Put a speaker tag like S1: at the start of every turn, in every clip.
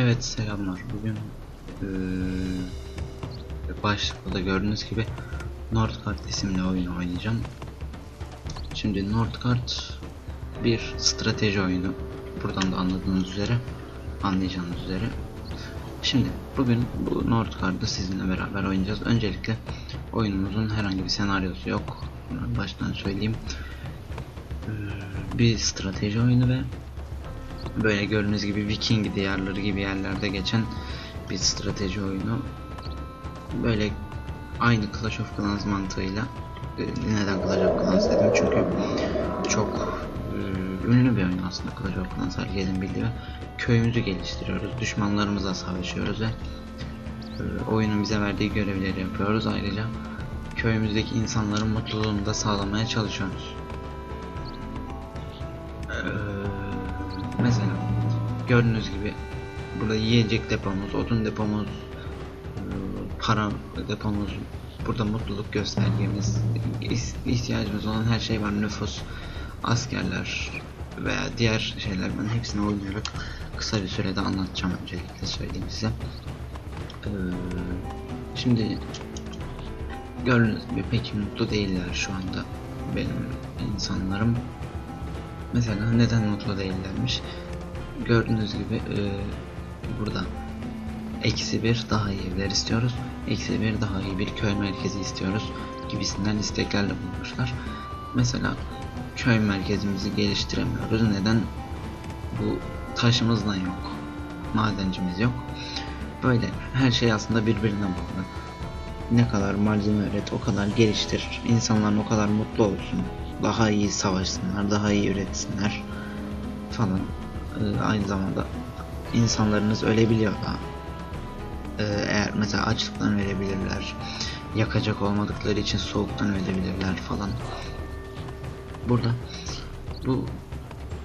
S1: Evet selamlar. Bugün eee başlıkta da gördüğünüz gibi Northgard isimli oyunu oynayacağım. Şimdi Northgard bir strateji oyunu. Buradan da anladığınız üzere, anlayacağınız üzere. Şimdi bugün bu Northgard'ı sizinle beraber oynayacağız. Öncelikle oyunumuzun herhangi bir senaryosu yok. Baştan söyleyeyim. Bir strateji oyunu ve böyle gördüğünüz gibi Viking diyarları gibi yerlerde geçen bir strateji oyunu. Böyle aynı Clash of Clans mantığıyla e, neden Clash of Clans dedim çünkü çok e, ünlü bir oyun aslında Clash of Clans herkesin bildiği köyümüzü geliştiriyoruz, düşmanlarımızla savaşıyoruz ve e, oyunun bize verdiği görevleri yapıyoruz. Ayrıca köyümüzdeki insanların mutluluğunu da sağlamaya çalışıyoruz. Mesela gördüğünüz gibi burada yiyecek depomuz, odun depomuz, eee, para depomuz, burada mutluluk göstergemiz, ihtiyacımız olan her şey var. Nüfus, askerler veya diğer şeyler ben hepsini oynayarak kısa bir sürede anlatacağım öncelikle söyleyeyim size. Eee, şimdi gördüğünüz gibi pek mutlu değiller şu anda benim insanlarım. Mesela neden mutlu değillermiş? Gördüğünüz gibi e, burada eksi bir daha iyi evler istiyoruz. Eksi bir daha iyi bir köy merkezi istiyoruz gibisinden isteklerle bulmuşlar. Mesela köy merkezimizi geliştiremiyoruz. Neden? Bu taşımız da yok. Madencimiz yok. Böyle her şey aslında birbirine bağlı. Ne kadar malzeme üret o kadar geliştir. İnsanlar o kadar mutlu olsun. Daha iyi savaşsınlar, daha iyi üretsinler falan. Ee, aynı zamanda insanlarınız ölebiliyor da. Ee, eğer mesela açlıktan ölebilirler. Yakacak olmadıkları için soğuktan ölebilirler falan. Burada bu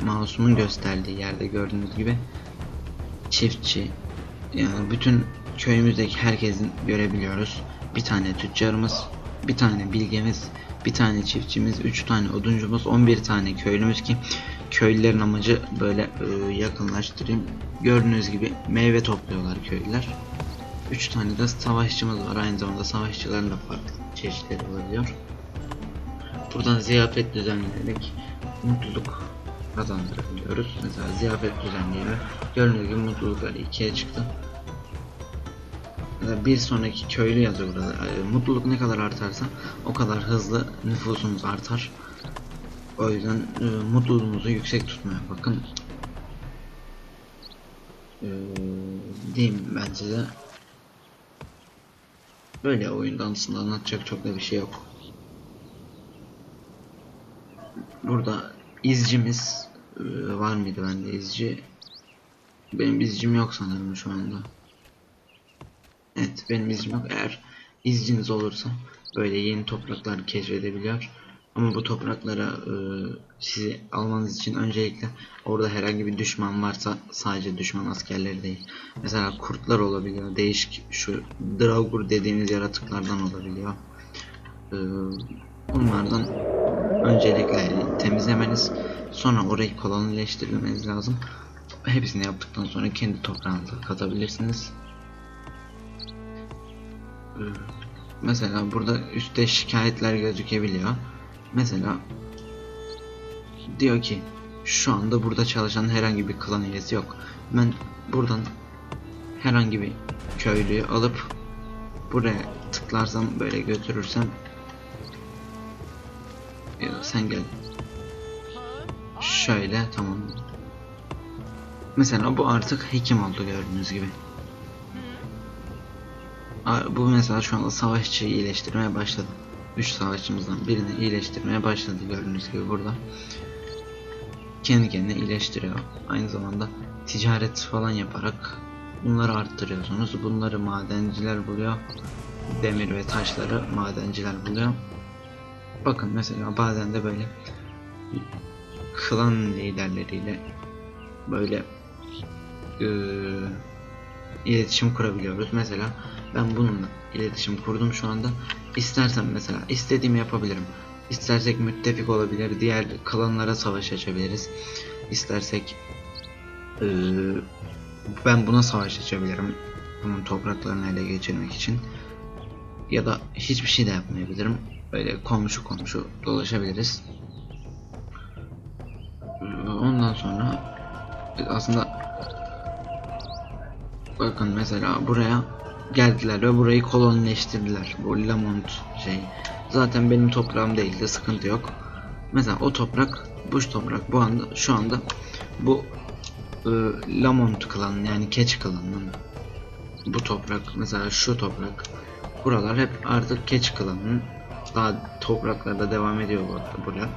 S1: mouse'umun gösterdiği yerde gördüğünüz gibi çiftçi yani bütün köyümüzdeki herkesin görebiliyoruz. Bir tane tüccarımız, bir tane bilgemiz, bir tane çiftçimiz, 3 tane oduncumuz, 11 tane köylümüz ki köylülerin amacı böyle e, yakınlaştırayım. Gördüğünüz gibi meyve topluyorlar köylüler. 3 tane de savaşçımız var. Aynı zamanda savaşçıların da farklı çeşitleri olabiliyor. Buradan ziyafet düzenleyerek mutluluk kazandırabiliyoruz. Mesela ziyafet düzenleyelim. Gördüğünüz gibi mutluluklar ikiye çıktı. Bir sonraki köylü yazıyor burada. E, Mutluluk ne kadar artarsa o kadar hızlı nüfusumuz artar. O yüzden e, mutluluğumuzu yüksek tutmaya bakın. E, diyeyim ben size. Böyle oyundan aslında anlatacak çok da bir şey yok. Burada izcimiz e, var mıydı bende izci? Benim izcim yok sanırım şu anda. Evet benim izcim yok. Eğer izciniz olursa böyle yeni topraklar keşfedebiliyor. Ama bu topraklara e, sizi almanız için öncelikle orada herhangi bir düşman varsa sadece düşman askerleri değil. Mesela kurtlar olabiliyor. Değişik şu Draugr dediğimiz yaratıklardan olabiliyor. E, bunlardan öncelikle temizlemeniz sonra orayı kolonileştirmeniz lazım. Hepsini yaptıktan sonra kendi toprağınıza katabilirsiniz. Ee, Mesela burada üstte şikayetler gözükebiliyor. Mesela diyor ki şu anda burada çalışan herhangi bir klan üyesi yok. Ben buradan herhangi bir köylüyü alıp buraya tıklarsam böyle götürürsem ya sen gel. Şöyle tamam. Mesela bu artık hekim oldu gördüğünüz gibi. Bu mesela şu anda savaşçıyı iyileştirmeye başladı. 3 savaşçımızdan birini iyileştirmeye başladı gördüğünüz gibi burada. Kendi kendine iyileştiriyor. Aynı zamanda ticaret falan yaparak bunları arttırıyorsunuz. Bunları madenciler buluyor. Demir ve taşları madenciler buluyor. Bakın mesela bazen de böyle klan liderleriyle böyle eee, iletişim kurabiliyoruz. Mesela ben bununla iletişim kurdum şu anda. İstersem mesela istediğimi yapabilirim. İstersek müttefik olabilir, diğer klanlara savaş açabiliriz. İstersek eee, ben buna savaş açabilirim. Bunun topraklarını ele geçirmek için. Ya da hiçbir şey de yapmayabilirim. Böyle komşu komşu dolaşabiliriz. Ondan sonra aslında bakın mesela buraya geldiler ve burayı kolonileştirdiler. Bu Lamont şey. Zaten benim toprağım değildi, sıkıntı yok. Mesela o toprak, bu toprak bu anda şu anda bu e, Lamont klanı yani Keç klanının bu toprak mesela şu toprak buralar hep artık Keç klanının daha topraklarda devam ediyor bu arada buraya.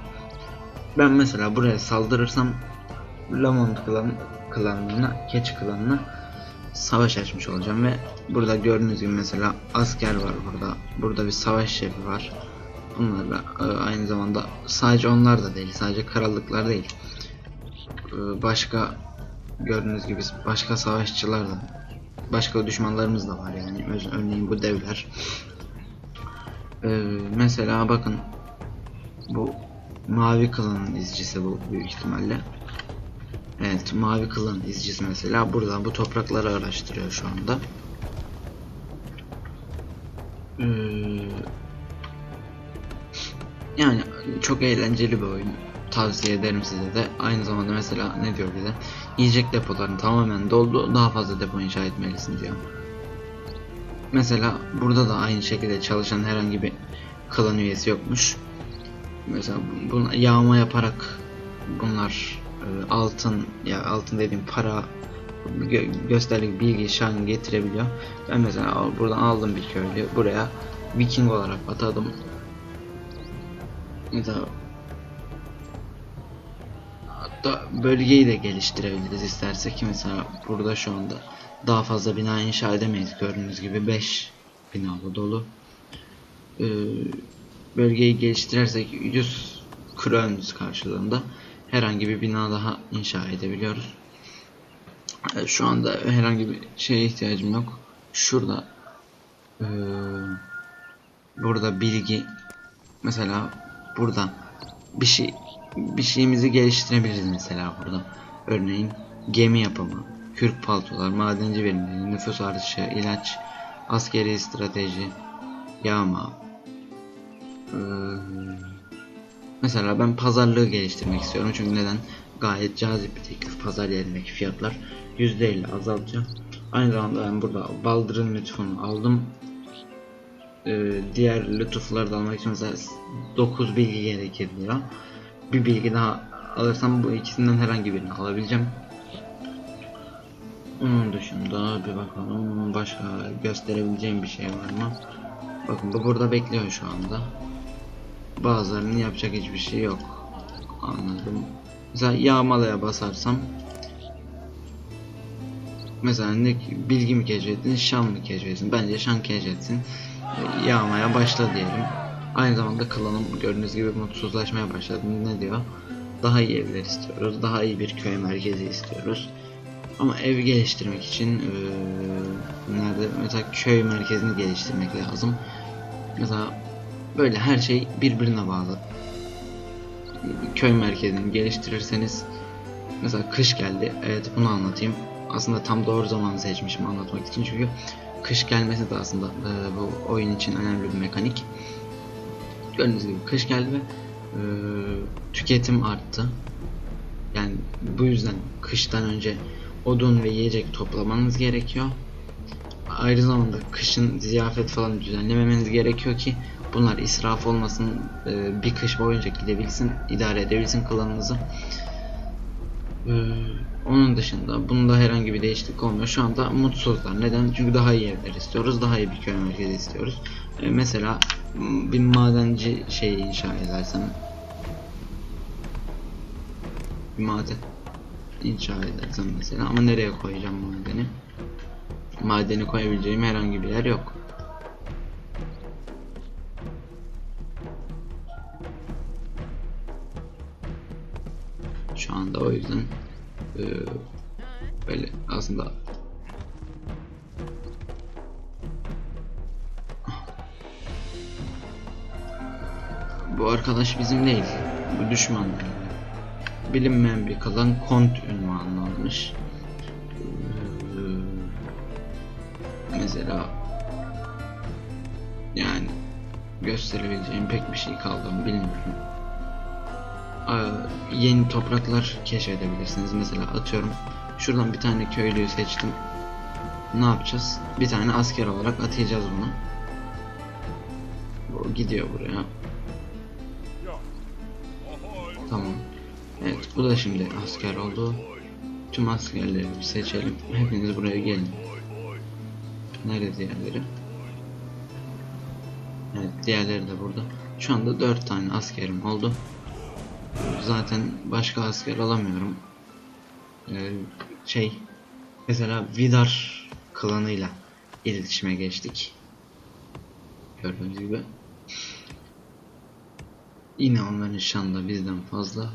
S1: Ben mesela buraya saldırırsam Lamont klan klanına, Keç klanına savaş açmış olacağım ve burada gördüğünüz gibi mesela asker var burada. Burada bir savaş şefi var. Bunlarla e, aynı zamanda sadece onlar da değil, sadece krallıklar değil. E, Başka gördüğünüz gibi başka savaşçılar da başka düşmanlarımız da var yani örneğin bu devler. E, mesela bakın bu mavi klanın izcisi bu büyük ihtimalle. Evet, mavi klan izcisi mesela buradan bu toprakları araştırıyor şu anda. Ee, yani çok eğlenceli bir oyun. Tavsiye ederim size de. Aynı zamanda mesela ne diyor bize? Yiyecek depoların tamamen doldu. Daha fazla depo inşa etmelisin diyor. Mesela burada da aynı şekilde çalışan herhangi bir klan üyesi yokmuş. Mesela bunu yağma yaparak bunlar e, altın ya altın dediğim para gö- gösterlik bilgi şan getirebiliyor. Ben mesela buradan aldım bir köylü buraya Viking olarak atadım. Mesela hatta bölgeyi de geliştirebiliriz istersek mesela burada şu anda daha fazla bina inşa edemeyiz gördüğünüz gibi 5 binalı dolu. Ee, bölgeyi geliştirirsek 100 krons karşılığında herhangi bir bina daha inşa edebiliyoruz. Ee, Şu anda herhangi bir şeye ihtiyacım yok. Şurada eee, burada bilgi mesela burada bir şey bir şeyimizi geliştirebiliriz mesela burada. Örneğin gemi yapımı, kürk paltolar, madenci verimleri, nüfus artışı, ilaç, askeri strateji, yağma. Eee, Mesela ben pazarlığı geliştirmek istiyorum çünkü neden? Gayet cazip bir teklif pazar yerindeki fiyatlar %50 azaltacağım. Aynı zamanda ben burada Baldır'ın lütfunu aldım. Ee, diğer lütufları da almak için mesela 9 bilgi gerekir diyor. Bir bilgi daha alırsam bu ikisinden herhangi birini alabileceğim. Onun dışında bir bakalım başka gösterebileceğim bir şey var mı? Bakın bu burada bekliyor şu anda. Bazılarının yapacak hiçbir şey yok. Anladım. Mesela yağmalaya basarsam Mesela ne bilgi mi keşfettin, şan mı keşfettin? Bence şan keşfetsin. E, Yağmaya başla diyelim. Aynı zamanda klanım gördüğünüz gibi mutsuzlaşmaya başladı. Ne diyor? Daha iyi evler istiyoruz. Daha iyi bir köy merkezi istiyoruz. Ama ev geliştirmek için eee, nerede mesela köy merkezini geliştirmek lazım. Mesela böyle her şey birbirine bağlı. Köy merkezini geliştirirseniz mesela kış geldi. Evet bunu anlatayım. Aslında tam doğru zamanı seçmişim anlatmak için çünkü kış gelmesi de aslında e, bu oyun için önemli bir mekanik. Gördüğünüz gibi kış geldi ve e, tüketim arttı. Yani bu yüzden kıştan önce odun ve yiyecek toplamanız gerekiyor. Aynı zamanda kışın ziyafet falan düzenlememeniz gerekiyor ki bunlar israf olmasın, e, bir kış boyunca gidebilsin, idare edebilsin klanınızı. Ee, onun dışında bunda herhangi bir değişiklik olmuyor. Şu anda mutsuzlar. Neden? Çünkü daha iyi evler istiyoruz. Daha iyi bir köy merkezi istiyoruz. Ee, mesela bir madenci şeyi inşa edersem bir maden inşa edersem mesela ama nereye koyacağım madeni? Madeni koyabileceğim herhangi bir yer yok. Şu anda o yüzden eee, böyle aslında bu arkadaş bizim değil. Bu düşman. Bilinmeyen bir kalan kont ünvanını almış. Eee, Mesela yani gösterebileceğim pek bir şey kaldı bilmiyorum. Aa, yeni topraklar keşfedebilirsiniz. Mesela atıyorum şuradan bir tane köylüyü seçtim. Ne yapacağız? Bir tane asker olarak atayacağız bunu. Bu gidiyor buraya. Tamam. Evet bu da şimdi asker oldu. Tüm askerleri seçelim. Hepiniz buraya gelin. Nerede diğerleri? Evet diğerleri de burada. Şu anda 4 tane askerim oldu. Zaten başka asker alamıyorum. Ee, şey mesela Vidar klanıyla iletişime geçtik. Gördüğünüz gibi. Yine onların şanında bizden fazla.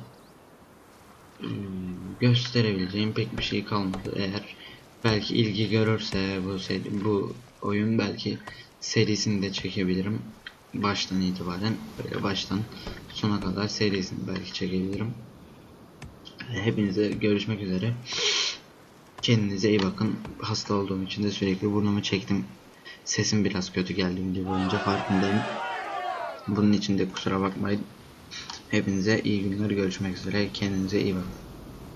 S1: Hmm, gösterebileceğim pek bir şey kalmadı. Eğer belki ilgi görürse bu seri, bu oyun belki serisini de çekebilirim. Baştan itibaren böyle baştan sona kadar serisini belki çekebilirim. Hepinize görüşmek üzere. Kendinize iyi bakın. Hasta olduğum için de sürekli burnumu çektim. Sesim biraz kötü geldi video boyunca farkındayım. Bunun için de kusura bakmayın. Hepinize iyi günler görüşmek üzere. Kendinize iyi bakın.